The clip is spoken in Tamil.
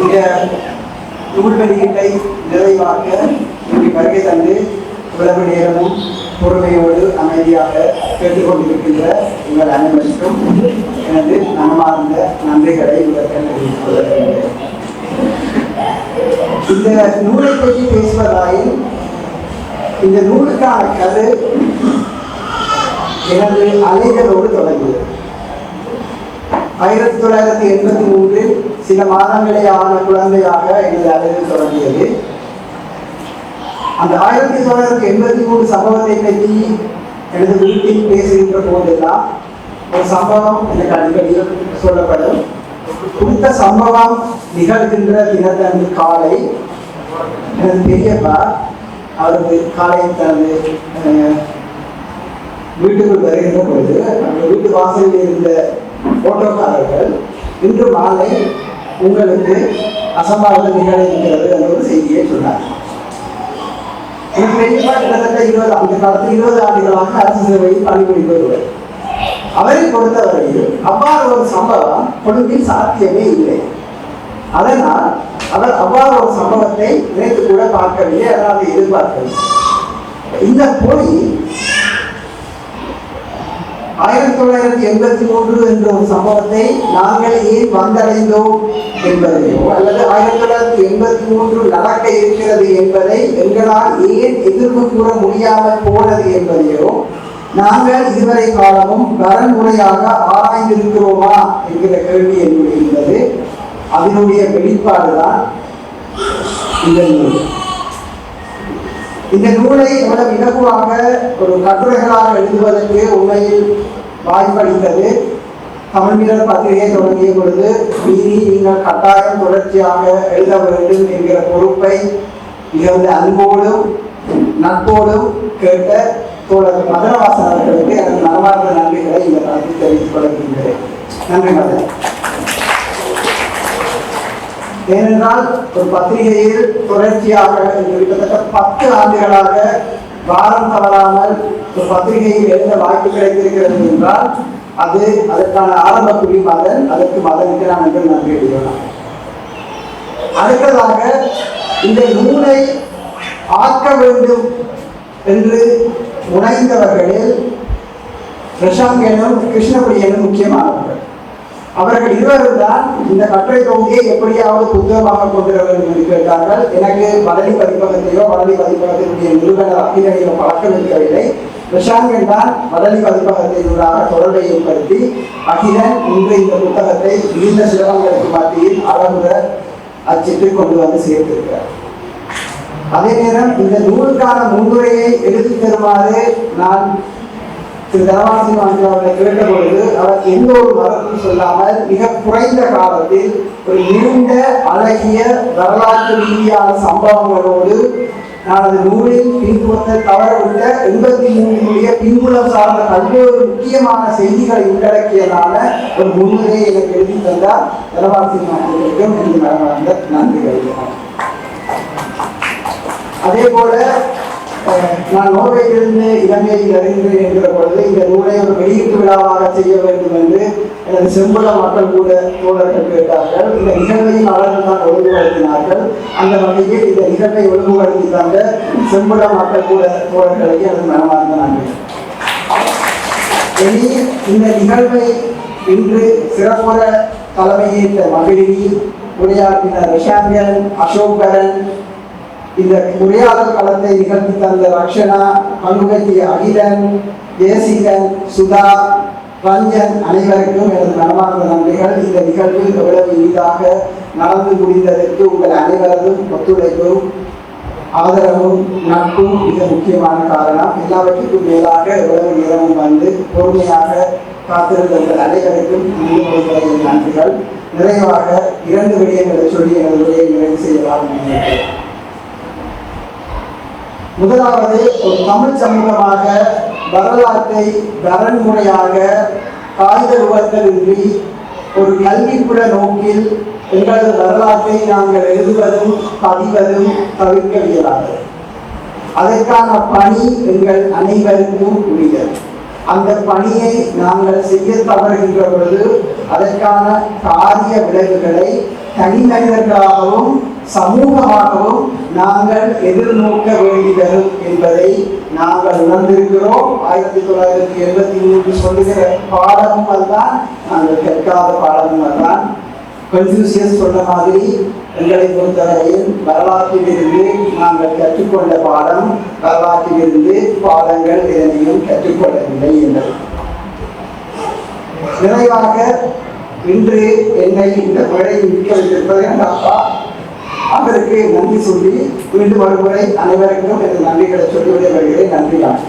இந்த நூல் வெளியீட்டை நிறைவாக்க இங்கு வருகை தந்து இவ்வளவு நேரமும் பொறுமையோடு அமைதியாக கேட்டுக்கொண்டிருக்கின்ற உங்கள் அனைவருக்கும் எனது மனமார்ந்த நன்றிகளை உங்களுக்கு தெரிவித்துக் இந்த நூலை பற்றி பேசுவதாயில் இந்த நூலுக்கான கதை எனது அலைகளோடு தொடங்கியது. ஆயிரத்தி தொள்ளாயிரத்தி எண்பத்தி மூன்றில் சில மாதங்களே ஆன குழந்தையாக எனது அலைகள் தொடங்கியது. அந்த ஆயிரத்தி தொள்ளாயிரத்தி எண்பத்தி மூணு சம்பவத்தை பற்றி எனது வீட்டில் பேசுகின்ற போதெல்லாம் ஒரு சம்பவம் எனக்கு அடிக்கடி சொல்லப்படும். குறித்த சம்பவம் நிகழ்கின்ற தினத்தன்று காலை எனது பெரியப்பா அவரது காலை தனது வீட்டுக்குள் வருகின்ற பொழுது அந்த வீட்டு வாசலில் இருந்த ஓட்டோக்காரர்கள் இன்று மாலை உங்களுக்கு அசம்பாவிதம் நிகழ இருக்கிறது என்ற ஒரு செய்தியை சொன்னார். பெரியப்பா கிட்டத்தட்ட இருபது அந்த காலத்தில் இருபது ஆண்டுகளாக அரசு சேவையில் பணிபுரிந்து வருவார் அவரை பொறுத்தவரையில் அவ்வாறு ஒரு சம்பவம் கொழும்பில் சாத்தியமே இல்லை. அதனால் அவர் அவ்வாறு ஒரு சம்பவத்தை நினைத்து கூட பார்க்கவில்லை அதாவது எதிர்பார்க்கவில்லை. இந்த போய் ஆயிரத்தி தொள்ளாயிரத்தி எண்பத்தி மூன்று என்ற ஒரு சம்பவத்தை நாங்கள் ஏன் வந்தடைந்தோம் என்பதையோ அல்லது ஆயிரத்தி தொள்ளாயிரத்தி எண்பத்தி மூன்று நடக்க இருக்கிறது என்பதை எங்களால் ஏன் எதிர்ப்பு கூற முடியாமல் போனது என்பதையோ நாங்கள் இதுவரை காலமும் வரன்முறையாக ஆராய்ந்திருக்கிறோமா என்கிற கேள்வி என்னுடைய இருந்தது அதனுடைய வெளிப்பாடுதான் இந்த இந்த நூலை எவ்வளவு இலகுவாக ஒரு கட்டுரைகளாக எழுதுவதற்கு உண்மையில் வாய்ப்பளித்தது. தமிழ் வீரர் பத்திரிகை தொடங்கிய பொழுது மீறி நீங்கள் கட்டாயம் தொடர்ச்சியாக எழுத வேண்டும் என்கிற பொறுப்பை மிகுந்த அன்போடும் நட்போடும் கேட்ட தோழர் மதுரவாசன் அவர்களுக்கு எனது மனமார்ந்த நன்றிகளை இந்த காலத்தில் தெரிவித்துக் கொள்கின்றேன். நன்றி மதன். ஏனென்றால் ஒரு பத்திரிகையில் தொடர்ச்சியாக கிட்டத்தட்ட பத்து ஆண்டுகளாக வாரம் தவறாமல் ஒரு பத்திரிகையில் எழுத வாய்ப்பு கிடைத்திருக்கிறது என்றால் அது அதற்கான ஆரம்ப புள்ளி மதன் அதற்கு மதனுக்கு நான் என்று நன்றி எழுதலாம் அடுத்ததாக இந்த நூலை ஆக்க வேண்டும் என்று முனைந்தவர்களில் கிருஷ்ணகுடி எனும் முக்கியமானவர்கள். அவர்கள் இருவரும் தான் இந்த கட்டுரை தொகுதியை எப்படியாவது புத்தகமாக கொண்டு வர வேண்டும் என்று கேட்டார்கள். எனக்கு வடலி பதிப்பகத்தையோ வடலி பதிப்பகத்தினுடைய நிறுவன அகிலையோ பழக்கம் இருக்கவில்லை. பிரசாந்தன் தான் வடலி பதிப்பகத்தினூடாக தொடர்பை ஏற்படுத்தி அகிலன் இன்று இந்த புத்தகத்தை நீண்ட சிரமங்களுக்கு மத்தியில் அளவுற அச்சிட்டு கொண்டு வந்து சேர்த்திருக்கிறார். அதே நேரம் இந்த நூலுக்கான முன்னுரையை எழுதி தருமாறு நான் திரு தனவாசிங் அவர்களை கேட்ட பொழுது அவர் எந்த ஒரு மரபும் சொல்லாமல் மிக குறைந்த காலத்தில் ஒரு இருண்ட அழகிய வரலாற்று ரீதியான சம்பவங்களோடு நான் அது நூலில் பின்புலத்தை தவறவிட்ட எண்பத்தி மூணுடைய பின்புலம் சார்ந்த பல்வேறு முக்கியமான செய்திகளை உள்ளடக்கியதான ஒரு முன்னுரையை எனக்கு எழுதி தந்தார் தனவாசி அவர்களுக்கும் எனது மனமார்ந்த அதே போல நான் நோர்வேயிலிருந்து இலங்கையில் அறிந்தேன் என்கிற பொழுது இந்த நூலை ஒரு வெளியீட்டு விழாவாக செய்ய வேண்டும் என்று எனது செம்புல மக்கள் கூட தோழர்கள் கேட்டார்கள். இந்த நிகழ்வையும் அவர்கள் தான் ஒழுங்குபடுத்தினார்கள். அந்த வகையில் இந்த நிகழ்வை ஒழுங்குபடுத்தி தந்த செம்புல மக்கள் கூட தோழர்களுக்கு எனது மனமார்ந்த நன்றி. இனி இந்த நிகழ்வை இன்று சிறப்புற தலைமையேற்ற மகளிரில் உரையாற்றின விஷாமியன் அசோகரன் இந்த உரையாடல் களத்தை நிகழ்த்தி தந்த ரக்ஷனா பங்குபற்றிய அகிலன் தேசிகன் சுதா ரஞ்சன் அனைவருக்கும் எனது மனமார்ந்த நன்றிகள். இந்த நிகழ்வு எவ்வளவு எளிதாக நடந்து முடிந்ததற்கு உங்கள் அனைவரதும் ஒத்துழைப்பும் ஆதரவும் நட்பும் மிக முக்கியமான காரணம். எல்லாவற்றுக்கும் மேலாக எவ்வளவு நேரமும் வந்து பொறுமையாக காத்திருந்த உங்கள் அனைவருக்கும் நன்றிகள். நிறைவாக இரண்டு விடயங்களை சொல்லி எனது உரையை நிறைவு செய்யலாம். நினைக்கிறேன் முதலாவது ஒரு தமிழ் சமூகமாக வரலாற்றை வரன்முறையாக காகித ரூபத்திலின்றி ஒரு கல்விக்குழ நோக்கில் எங்களது வரலாற்றை நாங்கள் எழுதுவதும் பதிவதும் தவிர்க்க இயலாது. அதற்கான பணி எங்கள் அனைவருக்கும் உரியது. அந்த பணியை நாங்கள் செய்ய தவறுகின்ற பொழுது அதற்கான காரிய விளைவுகளை தனி மனிதர்களாகவும் சமூகமாகவும் நாங்கள் எதிர்நோக்க வேண்டி வரும் என்பதை நாங்கள் உணர்ந்திருக்கிறோம். ஆயிரத்தி தொள்ளாயிரத்தி எழுபத்தி மூன்று சொல்லுகிற பாடமும் அதுதான். நாங்கள் கற்காத பாடமும் அதுதான். கன்ஃபியூசியஸ் சொன்ன மாதிரி எங்களை பொறுத்தவரையில் வரலாற்றிலிருந்து நாங்கள் கற்றுக்கொண்ட பாடம் வரலாற்றிலிருந்து பாடங்கள் எதனையும் கற்றுக்கொள்ளவில்லை என்றது நிறைவாக இன்று என்னை இந்த மேடையில் நிற்க வைத்திருப்பது என் அப்பா. அவருக்கு நன்றி சொல்லி மீண்டும் ஒருமுறை அனைவருக்கும் எனது நன்றிகளை சொல்லி வழிகளை நன்றி தான்